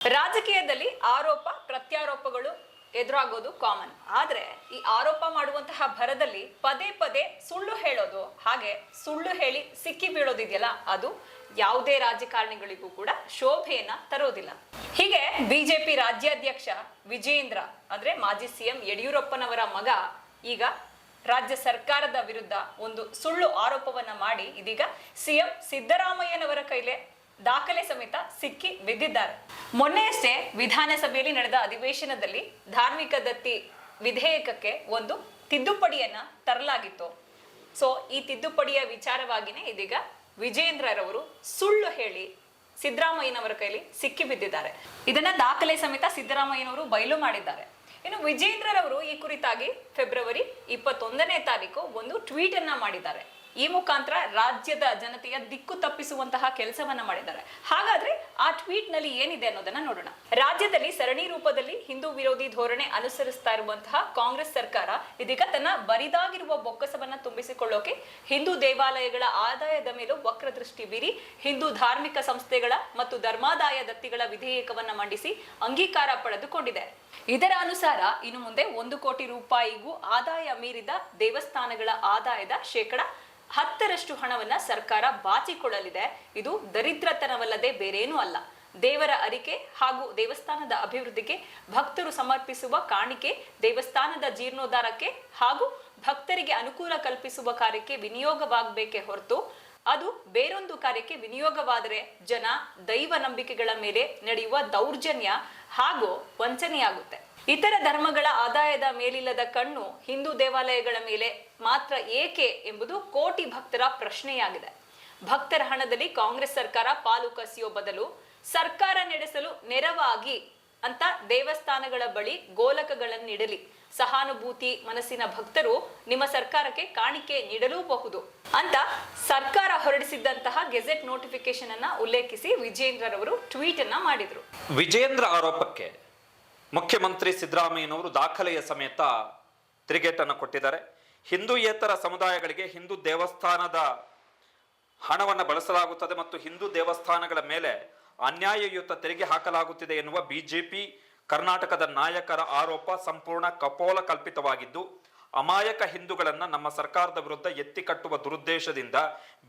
ರಾಜಕೀಯದಲ್ಲಿ ಆರೋಪ, ಪ್ರತ್ಯಾರೋಪಗಳು ಎದುರಾಗೋದು ಕಾಮನ್ ಆದ್ರೆ ಈ ಆರೋಪ ಮಾಡುವಂತಹ ಭರದಲ್ಲಿ ಪದೇ ಪದೇ ಸುಳ್ಳು ಹೇಳೋದು, ಹಾಗೆ ಸುಳ್ಳು ಹೇಳಿ ಸಿಕ್ಕಿ ಬೀಳೋದಿದೆಯಲ್ಲ, ಅದು ಯಾವುದೇ ರಾಜಕಾರಣಿಗಳಿಗೂ ಕೂಡ ಶೋಭೆಯನ್ನ ತರೋದಿಲ್ಲ. ಹೀಗೆ ಬಿಜೆಪಿ ರಾಜ್ಯಾಧ್ಯಕ್ಷ ವಿಜೇಂದ್ರ ಅಂದ್ರೆ ಮಾಜಿ ಸಿಎಂ ಯಡಿಯೂರಪ್ಪನವರ ಮಗ, ಈಗ ರಾಜ್ಯ ಸರ್ಕಾರದ ವಿರುದ್ಧ ಒಂದು ಸುಳ್ಳು ಆರೋಪವನ್ನ ಮಾಡಿ ಇದೀಗ ಸಿಎಂ ಸಿದ್ದರಾಮಯ್ಯನವರ ಕೈಲೇ ದಾಖಲೆ ಸಮೇತ ಸಿಕ್ಕಿ ಬಿದ್ದಿದ್ದಾರೆ. ಮೊನ್ನೆಯಷ್ಟೇ ವಿಧಾನಸಭೆಯಲ್ಲಿ ನಡೆದ ಅಧಿವೇಶನದಲ್ಲಿ ಧಾರ್ಮಿಕ ದತ್ತಿ ವಿಧೇಯಕಕ್ಕೆ ಒಂದು ತಿದ್ದುಪಡಿಯನ್ನ ತರಲಾಗಿತ್ತು. ಸೊ ಈ ತಿದ್ದುಪಡಿಯ ವಿಚಾರವಾಗಿನೇ ಇದೀಗ ವಿಜೇಂದ್ರರವರು ಸುಳ್ಳು ಹೇಳಿ ಸಿದ್ದರಾಮಯ್ಯನವರ ಕೈಲಿ ಸಿಕ್ಕಿ ಬಿದ್ದಿದ್ದಾರೆ. ಇದನ್ನ ದಾಖಲೆ ಸಮೇತ ಸಿದ್ದರಾಮಯ್ಯನವರು ಬಯಲು ಮಾಡಿದ್ದಾರೆ. ಇನ್ನು ವಿಜೇಂದ್ರರವರು ಈ ಕುರಿತಾಗಿ ಫೆಬ್ರವರಿ ಇಪ್ಪತ್ತೊಂದನೇ ತಾರೀಕು ಒಂದು ಟ್ವೀಟ್ ಅನ್ನ ಮಾಡಿದ್ದಾರೆ. ಈ ಮುಖಾಂತರ ರಾಜ್ಯದ ಜನತೆಯ ದಿಕ್ಕು ತಪ್ಪಿಸುವಂತಹ ಕೆಲಸವನ್ನ ಮಾಡಿದ್ದಾರೆ. ಹಾಗಾದ್ರೆ ಆ ಟ್ವೀಟ್ನಲ್ಲಿ ಏನಿದೆ ಅನ್ನೋದನ್ನ ನೋಡೋಣ. ರಾಜ್ಯದಲ್ಲಿ ಸರಣಿ ರೂಪದಲ್ಲಿ ಹಿಂದೂ ವಿರೋಧಿ ಧೋರಣೆ ಅನುಸರಿಸ್ತಾ ಇರುವಂತಹ ಕಾಂಗ್ರೆಸ್ ಸರ್ಕಾರ ಇದೀಗ ತನ್ನ ಬರಿದಾಗಿರುವ ಬೊಕ್ಕಸವನ್ನ ತುಂಬಿಸಿಕೊಳ್ಳೋಕೆ ಹಿಂದೂ ದೇವಾಲಯಗಳ ಆದಾಯದ ಮೇಲೂ ವಕ್ರದೃಷ್ಟಿ ಬೀರಿ ಹಿಂದೂ ಧಾರ್ಮಿಕ ಸಂಸ್ಥೆಗಳ ಮತ್ತು ಧರ್ಮಾದಾಯ ದತ್ತಿಗಳ ವಿಧೇಯಕವನ್ನ ಮಂಡಿಸಿ ಅಂಗೀಕಾರ ಪಡೆದುಕೊಂಡಿದೆ. ಇದರ ಅನುಸಾರ ಇನ್ನು ಮುಂದೆ ಒಂದು ಕೋಟಿ ರೂಪಾಯಿಗೂ ಆದಾಯ ಮೀರಿದ ದೇವಸ್ಥಾನಗಳ ಆದಾಯದ ಶೇಕಡ ಹತ್ತರಷ್ಟು ಹಣವನ್ನ ಸರ್ಕಾರ ಬಾಚಿಕೊಳ್ಳಲಿದೆ. ಇದು ದರಿದ್ರತನವಲ್ಲದೆ ಬೇರೇನೂ ಅಲ್ಲ. ದೇವರ ಅರಿಕೆ ಹಾಗೂ ದೇವಸ್ಥಾನದ ಅಭಿವೃದ್ಧಿಗೆ ಭಕ್ತರು ಸಮರ್ಪಿಸುವ ಕಾಣಿಕೆ, ದೇವಸ್ಥಾನದ ಜೀರ್ಣೋದ್ಧಾರಕ್ಕೆ ಹಾಗೂ ಭಕ್ತರಿಗೆ ಅನುಕೂಲ ಕಲ್ಪಿಸುವ ಕಾರ್ಯಕ್ಕೆ ವಿನಿಯೋಗವಾಗಬೇಕೇ ಹೊರತು ಅದು ಬೇರೊಂದು ಕಾರ್ಯಕ್ಕೆ ವಿನಿಯೋಗವಾದರೆ ಜನ ದೈವ ನಂಬಿಕೆಗಳ ಮೇಲೆ ನಡೆಯುವ ದೌರ್ಜನ್ಯ ಹಾಗೂ ವಂಚನೆಯಾಗುತ್ತೆ. ಇತರ ಧರ್ಮಗಳ ಆದಾಯದ ಮೇಲಿಲ್ಲದ ಕಣ್ಣು ಹಿಂದೂ ದೇವಾಲಯಗಳ ಮೇಲೆ ಮಾತ್ರ ಏಕೆ ಎಂಬುದು ಕೋಟಿ ಭಕ್ತರ ಪ್ರಶ್ನೆಯಾಗಿದೆ. ಭಕ್ತರ ಹಣದಲ್ಲಿ ಕಾಂಗ್ರೆಸ್ ಸರ್ಕಾರ ಪಾಲು ಕಸಿಯೋ ಬದಲು ಸರ್ಕಾರ ನಡೆಸಲು ನೆರವಾಗಿ ಅಂತ ದೇವಸ್ಥಾನಗಳ ಬಳಿ ಗೋಲಕಗಳನ್ನಿಡಲಿ. ಸಹಾನುಭೂತಿ ಮನಸ್ಸಿನ ಭಕ್ತರು ನಿಮ್ಮ ಸರ್ಕಾರಕ್ಕೆ ಕಾಣಿಕೆ ನೀಡಲೂಬಹುದು ಅಂತ ಸರ್ಕಾರ ಹೊರಡಿಸಿದ್ದಂತಹ ಗೆಜೆಟ್ ನೋಟಿಫಿಕೇಶನ್ ಅನ್ನ ಉಲ್ಲೇಖಿಸಿ ವಿಜೇಂದ್ರರವರು ಟ್ವೀಟ್ ಅನ್ನ ಮಾಡಿದ್ರು. ವಿಜೇಂದ್ರ ಆರೋಪಕ್ಕೆ ಮುಖ್ಯಮಂತ್ರಿ ಸಿದ್ದರಾಮಯ್ಯನವರು ದಾಖಲೆಯ ಸಮೇತ ತಿರುಗೇಟನ್ನು ಕೊಟ್ಟಿದ್ದಾರೆ. ಹಿಂದೂಯೇತರ ಸಮುದಾಯಗಳಿಗೆ ಹಿಂದೂ ದೇವಸ್ಥಾನದ ಹಣವನ್ನು ಬಳಸಲಾಗುತ್ತದೆ ಮತ್ತು ಹಿಂದೂ ದೇವಸ್ಥಾನಗಳ ಮೇಲೆ ಅನ್ಯಾಯಯುತ ತೆರಿಗೆ ಹಾಕಲಾಗುತ್ತಿದೆ ಎನ್ನುವ ಬಿಜೆಪಿ, ಕರ್ನಾಟಕದ ನಾಯಕರ ಆರೋಪ ಸಂಪೂರ್ಣ ಕಪೋಲ ಕಲ್ಪಿತವಾಗಿದ್ದು, ಅಮಾಯಕ ಹಿಂದೂಗಳನ್ನು ನಮ್ಮ ಸರ್ಕಾರದ ವಿರುದ್ಧ ಎತ್ತಿ ಕಟ್ಟುವ ದುರುದ್ದೇಶದಿಂದ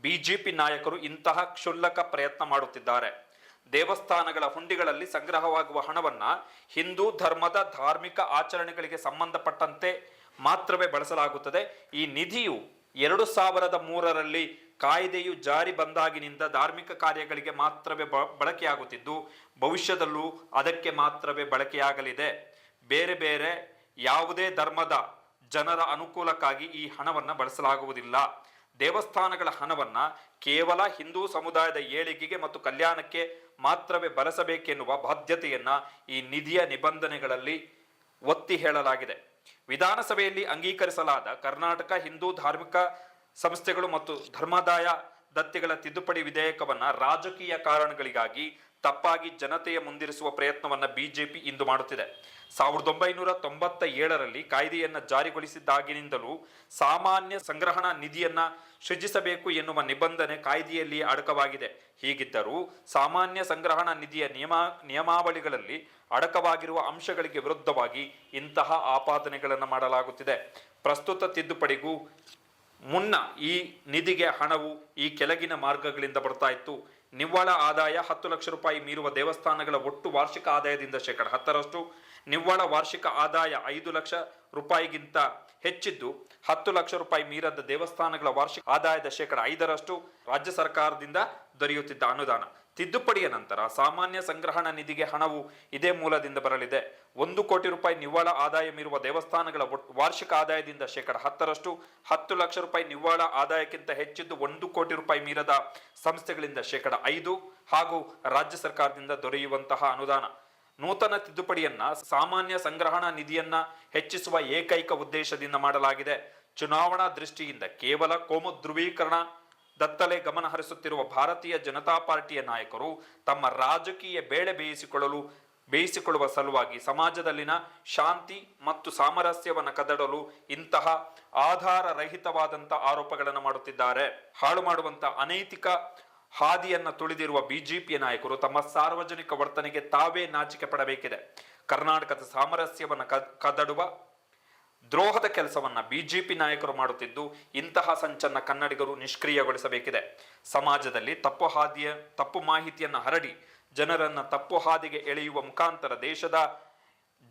ಬಿಜೆಪಿ ನಾಯಕರು ಇಂತಹ ಕ್ಷುಲ್ಲಕ ಪ್ರಯತ್ನ ಮಾಡುತ್ತಿದ್ದಾರೆ. ದೇವಸ್ಥಾನಗಳ ಹುಂಡಿಗಳಲ್ಲಿ ಸಂಗ್ರಹವಾಗುವ ಹಣವನ್ನು ಹಿಂದೂ ಧರ್ಮದ ಧಾರ್ಮಿಕ ಆಚರಣೆಗಳಿಗೆ ಸಂಬಂಧಪಟ್ಟಂತೆ ಮಾತ್ರವೇ ಬಳಸಲಾಗುತ್ತದೆ. ಈ ನಿಧಿಯು ಎರಡು ಸಾವಿರದ ಮೂರರಲ್ಲಿ ಕಾಯ್ದೆಯು ಜಾರಿ ಬಂದಾಗಿನಿಂದ ಧಾರ್ಮಿಕ ಕಾರ್ಯಗಳಿಗೆ ಮಾತ್ರವೇ ಬ- ಬಳಕೆಯಾಗುತ್ತಿದ್ದು, ಭವಿಷ್ಯದಲ್ಲೂ ಅದಕ್ಕೆ ಮಾತ್ರವೇ ಬಳಕೆಯಾಗಲಿದೆ. ಬೇರೆ ಬೇರೆ ಯಾವುದೇ ಧರ್ಮದ ಜನರ ಅನುಕೂಲಕ್ಕಾಗಿ ಈ ಹಣವನ್ನು ಬಳಸಲಾಗುವುದಿಲ್ಲ. ದೇವಸ್ಥಾನಗಳ ಹಣವನ್ನ ಕೇವಲ ಹಿಂದೂ ಸಮುದಾಯದ ಏಳಿಗೆಗೆ ಮತ್ತು ಕಲ್ಯಾಣಕ್ಕೆ ಮಾತ್ರವೇ ಬಳಸಬೇಕೆನ್ನುವ ಬಾಧ್ಯತೆಯನ್ನು ಈ ನಿಧಿಯ ನಿಬಂಧನೆಗಳಲ್ಲಿ ಒತ್ತಿ ಹೇಳಲಾಗಿದೆ. ವಿಧಾನಸಭೆಯಲ್ಲಿ ಅಂಗೀಕರಿಸಲಾದ ಕರ್ನಾಟಕ ಹಿಂದೂ ಧಾರ್ಮಿಕ ಸಂಸ್ಥೆಗಳು ಮತ್ತು ಧರ್ಮಾದಾಯ ದತ್ತಿಗಳ ತಿದ್ದುಪಡಿ ವಿಧೇಯಕವನ್ನ ರಾಜಕೀಯ ಕಾರಣಗಳಿಗಾಗಿ ತಪ್ಪಾಗಿ ಜನತೆಯ ಮುಂದಿರಿಸುವ ಪ್ರಯತ್ನವನ್ನು ಬಿಜೆಪಿ ಇಂದು ಮಾಡುತ್ತಿದೆ. ಸಾವಿರದ ಒಂಬೈನೂರ ತೊಂಬತ್ತ ಏಳರಲ್ಲಿ ಕಾಯ್ದೆಯನ್ನು ಜಾರಿಗೊಳಿಸಿದ್ದಾಗಿನಿಂದಲೂ ಸಾಮಾನ್ಯ ಸಂಗ್ರಹಣಾ ನಿಧಿಯನ್ನು ಸೃಜಿಸಬೇಕು ಎನ್ನುವ ನಿಬಂಧನೆ ಕಾಯ್ದೆಯಲ್ಲಿ ಅಡಕವಾಗಿದೆ. ಹೀಗಿದ್ದರೂ ಸಾಮಾನ್ಯ ಸಂಗ್ರಹಣಾ ನಿಧಿಯ ನಿಯಮ, ನಿಯಮಾವಳಿಗಳಲ್ಲಿ ಅಡಕವಾಗಿರುವ ಅಂಶಗಳಿಗೆ ವಿರುದ್ಧವಾಗಿ ಇಂತಹ ಆಪಾದನೆಗಳನ್ನು ಮಾಡಲಾಗುತ್ತಿದೆ. ಪ್ರಸ್ತುತ ತಿದ್ದುಪಡಿಗೂ ಮುನ್ನ ಈ ನಿಧಿಗೆ ಹಣವು ಈ ಕೆಳಗಿನ ಮಾರ್ಗಗಳಿಂದ ಬರ್ತಾ ಇತ್ತು. ನಿವ್ವಳ ಆದಾಯ ಹತ್ತು ಲಕ್ಷ ರೂಪಾಯಿ ಮೀರುವ ದೇವಸ್ಥಾನಗಳ ಒಟ್ಟು ವಾರ್ಷಿಕ ಆದಾಯದಿಂದ ಶೇಕಡ ಹತ್ತರಷ್ಟು. ನಿವ್ವಳ ವಾರ್ಷಿಕ ಆದಾಯ ಐದು ಲಕ್ಷ ರೂಪಾಯಿಗಿಂತ ಹೆಚ್ಚಿದ್ದು ಹತ್ತು ಲಕ್ಷ ರೂಪಾಯಿ ಮೀರದ ದೇವಸ್ಥಾನಗಳ ವಾರ್ಷಿಕ ಆದಾಯದ ಶೇಕಡ ಐದರಷ್ಟು ರಾಜ್ಯ ಸರ್ಕಾರದಿಂದ ದೊರೆಯುತ್ತಿದ್ದ ಅನುದಾನ. ತಿದ್ದುಪಡಿಯ ನಂತರ ಸಾಮಾನ್ಯ ಸಂಗ್ರಹಣಾ ನಿಧಿಗೆ ಹಣವು ಇದೇ ಮೂಲದಿಂದ ಬರಲಿದೆ. ಒಂದು ಕೋಟಿ ರೂಪಾಯಿ ನಿವ್ವಳ ಆದಾಯ ಮೀರುವ ದೇವಸ್ಥಾನಗಳ ವಾರ್ಷಿಕ ಆದಾಯದಿಂದ ಶೇಕಡ ಹತ್ತರಷ್ಟು, ಹತ್ತು ಲಕ್ಷ ರೂಪಾಯಿ ನಿವ್ವಳ ಆದಾಯಕ್ಕಿಂತ ಹೆಚ್ಚಿದ್ದು ಒಂದು ಕೋಟಿ ರೂಪಾಯಿ ಮೀರದ ಸಂಸ್ಥೆಗಳಿಂದ ಶೇಕಡ ಐದು ಹಾಗೂ ರಾಜ್ಯ ಸರ್ಕಾರದಿಂದ ದೊರೆಯುವಂತಹ ಅನುದಾನ. ನೂತನ ತಿದ್ದುಪಡಿಯನ್ನ, ಸಾಮಾನ್ಯ ಸಂಗ್ರಹಣಾ ನಿಧಿಯನ್ನ ಹೆಚ್ಚಿಸುವ ಏಕೈಕ ಉದ್ದೇಶದಿಂದ ಮಾಡಲಾಗಿದೆ. ಚುನಾವಣಾ ದೃಷ್ಟಿಯಿಂದ ಕೇವಲ ಕೋಮು ಧ್ರುವೀಕರಣ ದತ್ತಲೆ ಗಮನ ಹರಿಸುತ್ತಿರುವ ಭಾರತೀಯ ಜನತಾ ಪಾರ್ಟಿಯ ನಾಯಕರು ತಮ್ಮ ರಾಜಕೀಯ ಬೇಳೆ ಬೇಯಿಸಿಕೊಳ್ಳಲು, ಬೇಯಿಸಿಕೊಳ್ಳುವ ಸಲುವಾಗಿ ಸಮಾಜದಲ್ಲಿನ ಶಾಂತಿ ಮತ್ತು ಸಾಮರಸ್ಯವನ್ನು ಕದಡಲು ಇಂತಹ ಆಧಾರ ರಹಿತವಾದಂಥ ಆರೋಪಗಳನ್ನು ಮಾಡುತ್ತಿದ್ದಾರೆ. ಹಾಳು ಮಾಡುವಂತಹ ಅನೈತಿಕ ಹಾದಿಯನ್ನ ತುಳಿದಿರುವ ಬಿಜೆಪಿ ನಾಯಕರು ತಮ್ಮ ಸಾರ್ವಜನಿಕ ವರ್ತನೆಗೆ ತಾವೇ ನಾಚಿಕೆ ಪಡಬೇಕಿದೆ. ಕರ್ನಾಟಕದ ಸಾಮರಸ್ಯವನ್ನು ಕದಡುವ ದ್ರೋಹದ ಕೆಲಸವನ್ನ ಬಿಜೆಪಿ ನಾಯಕರು ಮಾಡುತ್ತಿದ್ದು, ಇಂತಹ ಸಂಚನ್ನ ಕನ್ನಡಿಗರು ನಿಷ್ಕ್ರಿಯಗೊಳಿಸಬೇಕಿದೆ. ಸಮಾಜದಲ್ಲಿ ತಪ್ಪು ಹಾದಿಯ, ತಪ್ಪು ಮಾಹಿತಿಯನ್ನು ಹರಡಿ, ಜನರನ್ನ ತಪ್ಪು ಹಾದಿಗೆ ಎಳೆಯುವ ಮುಖಾಂತರ ದೇಶದ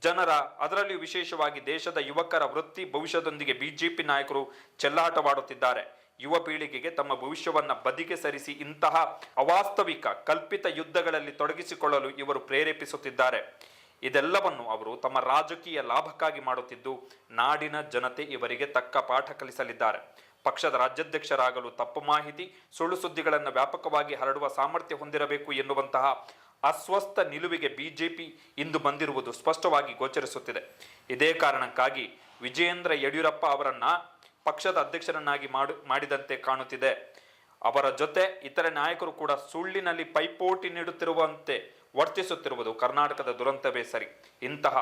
ಜನರ, ಅದರಲ್ಲಿಯೂ ವಿಶೇಷವಾಗಿ ದೇಶದ ಯುವಕರ ವೃತ್ತಿ ಭವಿಷ್ಯದೊಂದಿಗೆ ಬಿಜೆಪಿ ನಾಯಕರು ಚೆಲ್ಲಾಟವಾಡುತ್ತಿದ್ದಾರೆ. ಯುವ ಪೀಳಿಗೆಗೆ ತಮ್ಮ ಭವಿಷ್ಯವನ್ನು ಬದಿಗೆ ಸರಿಸಿ ಇಂತಹ ಅವಾಸ್ತವಿಕ ಕಲ್ಪಿತ ಯುದ್ಧಗಳಲ್ಲಿ ತೊಡಗಿಸಿಕೊಳ್ಳಲು ಇವರು ಪ್ರೇರೇಪಿಸುತ್ತಿದ್ದಾರೆ. ಇದೆಲ್ಲವನ್ನು ಅವರು ತಮ್ಮ ರಾಜಕೀಯ ಲಾಭಕ್ಕಾಗಿ ಮಾಡುತ್ತಿದ್ದು, ನಾಡಿನ ಜನತೆ ಇವರಿಗೆ ತಕ್ಕ ಪಾಠ ಕಲಿಸಲಿದ್ದಾರೆ. ಪಕ್ಷದ ರಾಜ್ಯಾಧ್ಯಕ್ಷರಾಗಲು ತಪ್ಪು ಮಾಹಿತಿ, ಸುಳ್ಳು ಸುದ್ದಿಗಳನ್ನು ವ್ಯಾಪಕವಾಗಿ ಹರಡುವ ಸಾಮರ್ಥ್ಯ ಹೊಂದಿರಬೇಕು ಎನ್ನುವಂತಹ ಅಸ್ವಸ್ಥ ನಿಲುವಿಗೆ ಬಿಜೆಪಿ ಇಂದು ಬಂದಿರುವುದು ಸ್ಪಷ್ಟವಾಗಿ ಗೋಚರಿಸುತ್ತಿದೆ. ಇದೇ ಕಾರಣಕ್ಕಾಗಿ ವಿಜಯೇಂದ್ರ ಯಡಿಯೂರಪ್ಪ ಅವರನ್ನ ಪಕ್ಷದ ಅಧ್ಯಕ್ಷರನ್ನಾಗಿ ಮಾಡು, ಮಾಡಿದಂತೆ ಕಾಣುತ್ತಿದೆ. ಅವರ ಜೊತೆ ಇತರೆ ನಾಯಕರು ಕೂಡ ಸುಳ್ಳಿನಲ್ಲಿ ಪೈಪೋಟಿ ನೀಡುತ್ತಿರುವಂತೆ ವರ್ತಿಸುತ್ತಿರುವುದು ಕರ್ನಾಟಕದ ದುರಂತವೇ ಸರಿ. ಇಂತಹ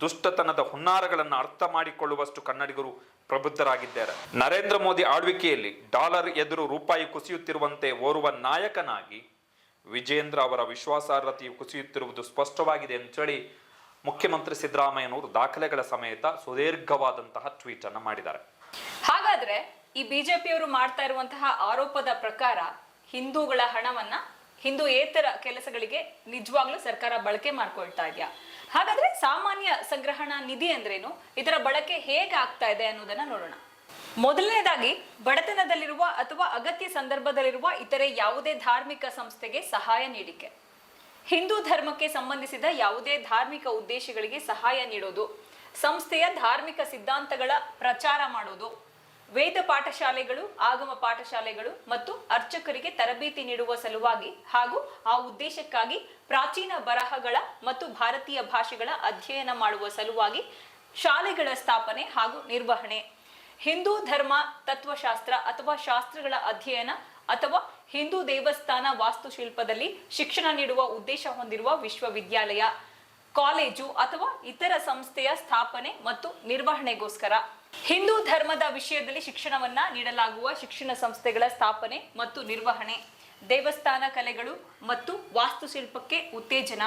ದುಷ್ಟತನದ ಹುನ್ನಾರಗಳನ್ನು ಅರ್ಥ ಮಾಡಿಕೊಳ್ಳುವಷ್ಟು ಕನ್ನಡಿಗರು ಪ್ರಬುದ್ಧರಾಗಿದ್ದಾರೆ. ನರೇಂದ್ರ ಮೋದಿ ಆಳ್ವಿಕೆಯಲ್ಲಿ ಡಾಲರ್ ಎದುರು ರೂಪಾಯಿ ಕುಸಿಯುತ್ತಿರುವಂತೆ ಓರ್ವ ನಾಯಕನಾಗಿ ವಿಜೇಂದ್ರ ಅವರ ವಿಶ್ವಾಸಾರ್ಹತೆಯು ಕುಸಿಯುತ್ತಿರುವುದು ಸ್ಪಷ್ಟವಾಗಿದೆ ಅಂತೇಳಿ ಮುಖ್ಯಮಂತ್ರಿ ಸಿದ್ದರಾಮಯ್ಯನವರು ದಾಖಲೆಗಳ ಸಮೇತ ಸುದೀರ್ಘವಾದಂತಹ ಟ್ವೀಟ್ ಅನ್ನು ಮಾಡಿದ್ದಾರೆ. ಹಾಗಾದ್ರೆ ಈ ಬಿಜೆಪಿಯವರು ಮಾಡ್ತಾ ಇರುವಂತಹ ಆರೋಪದ ಪ್ರಕಾರ ಹಿಂದೂಗಳ ಹಣವನ್ನ ಹಿಂದೂಯೇತರ ಕೆಲಸಗಳಿಗೆ ನಿಜವಾಗ್ಲೂ ಸರ್ಕಾರ ಬಳಕೆ ಮಾಡ್ಕೊಳ್ತಾ ಇದೆಯಾ? ಹಾಗಾದ್ರೆ ಸಾಮಾನ್ಯ ಸಂಗ್ರಹಣಾ ನಿಧಿ ಅಂದ್ರೇನು? ಇದರ ಬಳಕೆ ಹೇಗೆ ಆಗ್ತಾ ಇದೆ ಅನ್ನೋದನ್ನ ನೋಡೋಣ. ಮೊದಲನೇದಾಗಿ, ಬಡತನದಲ್ಲಿರುವ ಅಥವಾ ಅಗತ್ಯ ಸಂದರ್ಭದಲ್ಲಿರುವ ಇತರೆ ಯಾವುದೇ ಧಾರ್ಮಿಕ ಸಂಸ್ಥೆಗೆ ಸಹಾಯ ನೀಡಿಕೆ. ಹಿಂದೂ ಧರ್ಮಕ್ಕೆ ಸಂಬಂಧಿಸಿದ ಯಾವುದೇ ಧಾರ್ಮಿಕ ಉದ್ದೇಶಗಳಿಗೆ ಸಹಾಯ ನೀಡೋದು ಸಂಸ್ಥೆಯ ಧಾರ್ಮಿಕ ಸಿದ್ಧಾಂತಗಳ ಪ್ರಚಾರ ಮಾಡೋದು, ವೇದ ಪಾಠಶಾಲೆಗಳು, ಆಗಮ ಪಾಠಶಾಲೆಗಳು ಮತ್ತು ಅರ್ಚಕರಿಗೆ ತರಬೇತಿ ನೀಡುವ ಸಲುವಾಗಿ ಹಾಗೂ ಆ ಉದ್ದೇಶಕ್ಕಾಗಿ ಪ್ರಾಚೀನ ಬರಹಗಳ ಮತ್ತು ಭಾರತೀಯ ಭಾಷೆಗಳ ಅಧ್ಯಯನ ಮಾಡುವ ಸಲುವಾಗಿ ಶಾಲೆಗಳ ಸ್ಥಾಪನೆ ಹಾಗೂ ನಿರ್ವಹಣೆ. ಹಿಂದೂ ಧರ್ಮ, ತತ್ವಶಾಸ್ತ್ರ ಅಥವಾ ಶಾಸ್ತ್ರಗಳ ಅಧ್ಯಯನ ಅಥವಾ ಹಿಂದೂ ದೇವಸ್ಥಾನ ವಾಸ್ತುಶಿಲ್ಪದಲ್ಲಿ ಶಿಕ್ಷಣ ನೀಡುವ ಉದ್ದೇಶ ಹೊಂದಿರುವ ವಿಶ್ವವಿದ್ಯಾಲಯ. ಕಾಲೇಜು ಅಥವಾ ಇತರ ಸಂಸ್ಥೆಯ ಸ್ಥಾಪನೆ ಮತ್ತು ನಿರ್ವಹಣೆಗೋಸ್ಕರ. ಹಿಂದೂ ಧರ್ಮದ ವಿಷಯದಲ್ಲಿ ಶಿಕ್ಷಣವನ್ನ ನೀಡಲಾಗುವ ಶಿಕ್ಷಣ ಸಂಸ್ಥೆಗಳ ಸ್ಥಾಪನೆ ಮತ್ತು ನಿರ್ವಹಣೆ. ದೇವಸ್ಥಾನ ಕಲೆಗಳು ಮತ್ತು ವಾಸ್ತುಶಿಲ್ಪಕ್ಕೆ ಉತ್ತೇಜನ.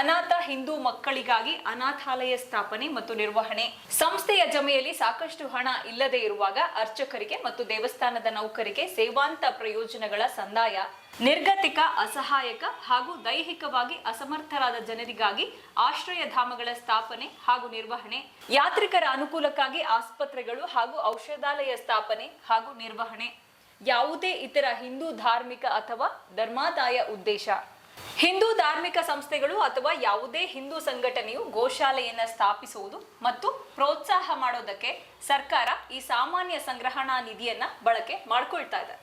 ಅನಾಥ ಹಿಂದೂ ಮಕ್ಕಳಿಗಾಗಿ ಅನಾಥಾಲಯ ಸ್ಥಾಪನೆ ಮತ್ತು ನಿರ್ವಹಣೆ. ಸಂಸ್ಥೆಯ ಜಮೆಯಲ್ಲಿ ಸಾಕಷ್ಟು ಹಣ ಇಲ್ಲದೆ ಇರುವಾಗ ಅರ್ಚಕರಿಗೆ ಮತ್ತು ದೇವಸ್ಥಾನದ ನೌಕರಿಗೆ ಸೇವಾಂತ ಪ್ರಯೋಜನಗಳ ಸಂದಾಯ. ನಿರ್ಗತಿಕ, ಅಸಹಾಯಕ ಹಾಗೂ ದೈಹಿಕವಾಗಿ ಅಸಮರ್ಥರಾದ ಜನರಿಗಾಗಿ ಆಶ್ರಯ ಧಾಮಗಳ ಸ್ಥಾಪನೆ ಹಾಗೂ ನಿರ್ವಹಣೆ, ಯಾತ್ರಿಕರ ಅನುಕೂಲಕ್ಕಾಗಿ ಆಸ್ಪತ್ರೆಗಳು ಹಾಗೂ ಔಷಧಾಲಯ ಸ್ಥಾಪನೆ ಹಾಗೂ ನಿರ್ವಹಣೆ. ಯಾವುದೇ ಇತರ ಹಿಂದೂ ಧಾರ್ಮಿಕ ಅಥವಾ ಧರ್ಮಾದಾಯ ಉದ್ದೇಶ. ಹಿಂದೂ ಧಾರ್ಮಿಕ ಸಂಸ್ಥೆಗಳು ಅಥವಾ ಯಾವುದೇ ಹಿಂದೂ ಸಂಘಟನೆಯು ಗೋಶಾಲೆಯನ್ನ ಸ್ಥಾಪಿಸುವುದು ಮತ್ತು ಪ್ರೋತ್ಸಾಹ ಮಾಡೋದಕ್ಕೆ ಸರ್ಕಾರ ಈ ಸಾಮಾನ್ಯ ಸಂಗ್ರಹಣಾ ನಿಧಿಯನ್ನ ಬಳಕೆ ಮಾಡ್ಕೊಳ್ತಾ ಇದೆ.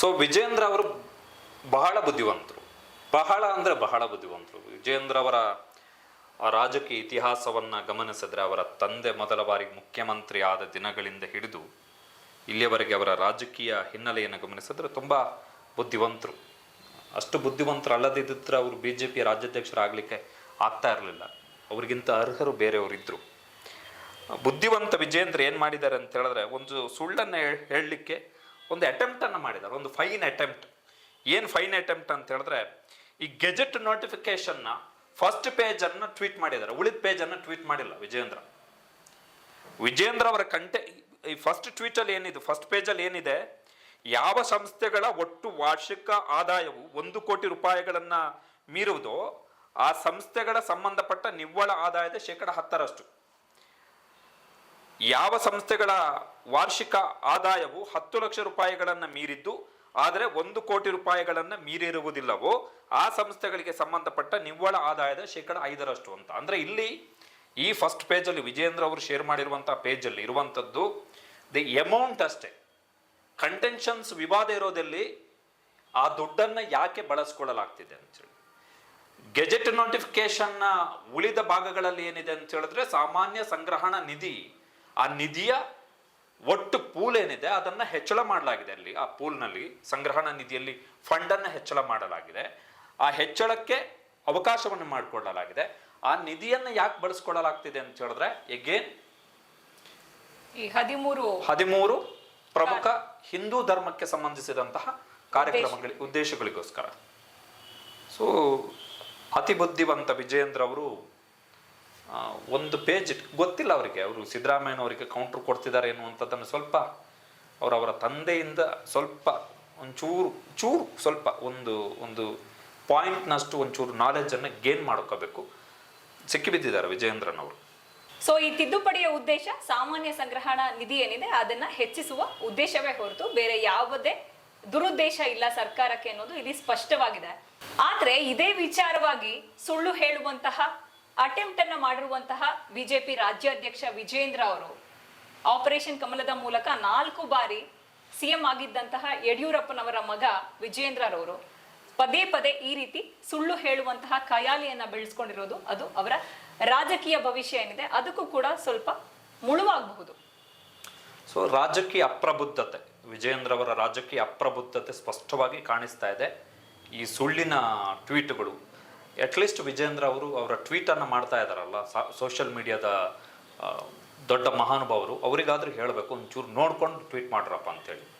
ಸೊ ವಿಜೇಂದ್ರ ಅವರು ಬಹಳ ಬುದ್ಧಿವಂತರು. ಬಹಳ ಅಂದ್ರೆ ಬಹಳ ಬುದ್ಧಿವಂತರು. ವಿಜಯೇಂದ್ರವರ ರಾಜಕೀಯ ಇತಿಹಾಸವನ್ನ ಗಮನಿಸಿದ್ರೆ ಅವರ ತಂದೆ ಮೊದಲ ಬಾರಿ ಮುಖ್ಯಮಂತ್ರಿ ಆದ ದಿನಗಳಿಂದ ಹಿಡಿದು ಇಲ್ಲಿಯವರೆಗೆ ಅವರ ರಾಜಕೀಯ ಹಿನ್ನೆಲೆಯನ್ನು ಗಮನಿಸಿದ್ರೆ ತುಂಬಾ ಬುದ್ಧಿವಂತರು. ಅಷ್ಟು ಬುದ್ಧಿವಂತರು ಅಲ್ಲದಿದ್ದರೆ ಅವರು ಬಿ ಜೆ ಪಿಯ ರಾಜ್ಯಾಧ್ಯಕ್ಷರಾಗಲಿಕ್ಕೆ ಆಗ್ತಾ ಇರಲಿಲ್ಲ. ಅವರಿಗಿಂತ ಅರ್ಹರು ಬೇರೆಯವರಿದ್ದರು ಬುದ್ಧಿವಂತ ವಿಜೇಂದ್ರ ಏನು ಮಾಡಿದ್ದಾರೆ ಅಂತ ಹೇಳಿದ್ರೆ ಒಂದು ಸುಳ್ಳನ್ನು ಹೇಳ್- ಹೇಳಲಿಕ್ಕೆ ಒಂದು ಅಟೆಂಪ್ಟನ್ನು ಮಾಡಿದ್ದಾರೆ. ಒಂದು ಫೈನ್ ಅಟೆಂಪ್ಟ್ ಏನು ಫೈನ್ ಅಟೆಂಪ್ಟ್ ಅಂತ ಹೇಳಿದ್ರೆ, ಈ ಗೆಜೆಟ್ ನೋಟಿಫಿಕೇಶನ್ನ ಫಸ್ಟ್ ಪೇಜನ್ನು ಟ್ವೀಟ್ ಮಾಡಿದ್ದಾರೆ. ಉಳಿದ ಪೇಜನ್ನು ಟ್ವೀಟ್ ಮಾಡಿಲ್ಲ ವಿಜೇಂದ್ರ ವಿಜೇಂದ್ರ ಅವರ ಕಂಟೆ, ಈ ಫಸ್ಟ್ ಟ್ವೀಟಲ್ಲಿ ಏನಿದೆ ಫಸ್ಟ್ ಪೇಜಲ್ಲಿ ಏನಿದೆ, ಯಾವ ಸಂಸ್ಥೆಗಳ ಒಟ್ಟು ವಾರ್ಷಿಕ ಆದಾಯವು ಒಂದು ಕೋಟಿ ರೂಪಾಯಿಗಳನ್ನ ಮೀರುವುದೋ, ಆ ಸಂಸ್ಥೆಗಳ ಸಂಬಂಧಪಟ್ಟ ನಿವ್ವಳ ಆದಾಯದ ಶೇಕಡ ಹತ್ತರಷ್ಟು. ಯಾವ ಸಂಸ್ಥೆಗಳ ವಾರ್ಷಿಕ ಆದಾಯವು ಹತ್ತು ಲಕ್ಷ ರೂಪಾಯಿಗಳನ್ನ ಮೀರಿದ್ದು ಆದರೆ ಒಂದು ಕೋಟಿ ರೂಪಾಯಿಗಳನ್ನು ಮೀರಿರುವುದಿಲ್ಲವೋ ಆ ಸಂಸ್ಥೆಗಳಿಗೆ ಸಂಬಂಧಪಟ್ಟ ನಿವ್ವಳ ಆದಾಯದ ಶೇಕಡ ಐದರಷ್ಟು ಅಂತ. ಅಂದರೆ ಇಲ್ಲಿ ಈ ಫಸ್ಟ್ ಪೇಜಲ್ಲಿ ವಿಜೇಂದ್ರ ಅವರು ಶೇರ್ ಮಾಡಿರುವಂಥ ಪೇಜಲ್ಲಿ ಇರುವಂಥದ್ದು ದಿ ಎಮೌಂಟ್ ಅಷ್ಟೇ. ಕಂಟೆನ್ಷನ್ಸ್ ವಿವಾದ ಇರೋದಲ್ಲಿ ಆ ದುಡ್ಡನ್ನು ಯಾಕೆ ಬಳಸ್ಕೊಳ್ಳಲಾಗ್ತಿದೆ ಅಂತೇಳಿ ಗೆಜೆಟ್ ನೋಟಿಫಿಕೇಶನ್ನ ಉಳಿದ ಭಾಗಗಳಲ್ಲಿ ಏನಿದೆ ಅಂತ ಹೇಳಿದ್ರೆ ಸಾಮಾನ್ಯ ಸಂಗ್ರಹಣ ನಿಧಿ, ಆ ನಿಧಿಯ ಒಟ್ಟು ಪೂಲ್ ಏನಿದೆ ಅದನ್ನ ಹೆಚ್ಚಳ ಮಾಡಲಾಗಿದೆ ಅಲ್ಲಿ ಆ ಪೂಲ್ನಲ್ಲಿ ಸಂಗ್ರಹಣಾ ನಿಧಿಯಲ್ಲಿ ಫಂಡನ್ನು ಹೆಚ್ಚಳ ಮಾಡಲಾಗಿದೆ. ಆ ಹೆಚ್ಚಳಕ್ಕೆ ಅವಕಾಶವನ್ನು ಮಾಡಿಕೊಳ್ಳಲಾಗಿದೆ ಆ ನಿಧಿಯನ್ನು ಯಾಕೆ ಬಳಸ್ಕೊಳ್ಳಲಾಗ್ತಿದೆ ಅಂತ ಹೇಳಿದ್ರೆ ಎಗೇನ್ ಈ ಹದಿಮೂರು ಹದಿಮೂರು ಪ್ರಮುಖ ಹಿಂದೂ ಧರ್ಮಕ್ಕೆ ಸಂಬಂಧಿಸಿದಂತಹ ಕಾರ್ಯಕ್ರಮಗಳಿಗೆ ಉದ್ದೇಶಗಳಿಗೋಸ್ಕರ. ಸೊ ಅತಿ ಬುದ್ಧಿವಂತ ವಿಜಯೇಂದ್ರ ಅವರು ಒಂದು ಪೇಜ್ ಗೊತ್ತಿಲ್ಲ ಅವರಿಗೆ. ಅವರು ಸಿದ್ದರಾಮಯ್ಯನವರಿಗೆ ಕೌಂಟ್ರ್ ಕೊಡ್ತಿದ್ದಾರೆ ಎನ್ನುವಂಥದ್ದನ್ನು ಸ್ವಲ್ಪ ಅವರವರ ತಂದೆಯಿಂದ ಸ್ವಲ್ಪ ಒಂಚೂರು, ಚೂರು ಸ್ವಲ್ಪ ಒಂದು ಒಂದು ಪಾಯಿಂಟ್ನಷ್ಟು ಒಂಚೂರು ನಾಲೆಜನ್ನು ಗೇನ್ ಮಾಡ್ಕೋಬೇಕು. ಸಿಕ್ಕಿಬಿದ್ದಿದ್ದಾರೆ ವಿಜಯೇಂದ್ರನವರು. ಸೊ ಈ ತಿದ್ದುಪಡಿಯ ಉದ್ದೇಶ ಸಾಮಾನ್ಯ ಸಂಗ್ರಹಣ ನಿಧಿ ಏನಿದೆ, ಅದನ್ನ ಹೆಚ್ಚಿಸುವ ಉದ್ದೇಶವೇ ಹೊರತು ಬೇರೆ ಯಾವುದೇ ದುರುದ್ದೇಶ ಇಲ್ಲ ಸರ್ಕಾರಕ್ಕೆ ಅನ್ನೋದು ಇಲ್ಲಿ ಸ್ಪಷ್ಟವಾಗಿದೆ. ಆದ್ರೆ ಇದೇ ವಿಚಾರವಾಗಿ ಸುಳ್ಳು ಹೇಳುವಂತಹ ಅಟೆಂಪ್ಟ್ ಅನ್ನ ಮಾಡಿರುವಂತಹ ಬಿಜೆಪಿ ರಾಜ್ಯಾಧ್ಯಕ್ಷ ವಿಜೇಂದ್ರ ಅವರು ಆಪರೇಷನ್ ಕಮಲದ ಮೂಲಕ ನಾಲ್ಕು ಬಾರಿ ಸಿಎಂ ಆಗಿದ್ದಂತಹ ಯಡಿಯೂರಪ್ಪನವರ ಮಗ ವಿಜೇಂದ್ರರವರು ಪದೇ ಪದೇ ಈ ರೀತಿ ಸುಳ್ಳು ಹೇಳುವಂತಹ ಖಯಾಲಿಯನ್ನ ಬೆಳೆಸ್ಕೊಂಡಿರೋದು ಅದು ಅವರ ರಾಜಕೀಯ ಭವಿಷ್ಯ ಏನಿದೆ ಅದಕ್ಕೂ ಕೂಡ ಸ್ವಲ್ಪ ಮುಳುವಾಗಬಹುದು. ಸೊ ರಾಜಕೀಯ ಅಪ್ರಬುದ್ಧತೆ ವಿಜಯೇಂದ್ರ ಅವರ ರಾಜಕೀಯ ಅಪ್ರಬುದ್ಧತೆ ಸ್ಪಷ್ಟವಾಗಿ ಕಾಣಿಸ್ತಾ ಇದೆ. ಈ ಸುಳ್ಳಿನ ಟ್ವೀಟ್ಗಳು ಅಟ್ಲೀಸ್ಟ್ ವಿಜೇಂದ್ರ ಅವರು ಅವರ ಟ್ವೀಟನ್ನು ಮಾಡ್ತಾ ಇದ್ದಾರಲ್ಲ ಸೋಷಿಯಲ್ ಮೀಡಿಯಾದ ದೊಡ್ಡ ಮಹಾನುಭಾವರು, ಅವರಿಗಾದ್ರೂ ಹೇಳಬೇಕು, ಒಂಚೂರು ನೋಡ್ಕೊಂಡು ಟ್ವೀಟ್ ಮಾಡ್ರಪ್ಪ ಅಂತೇಳಿ.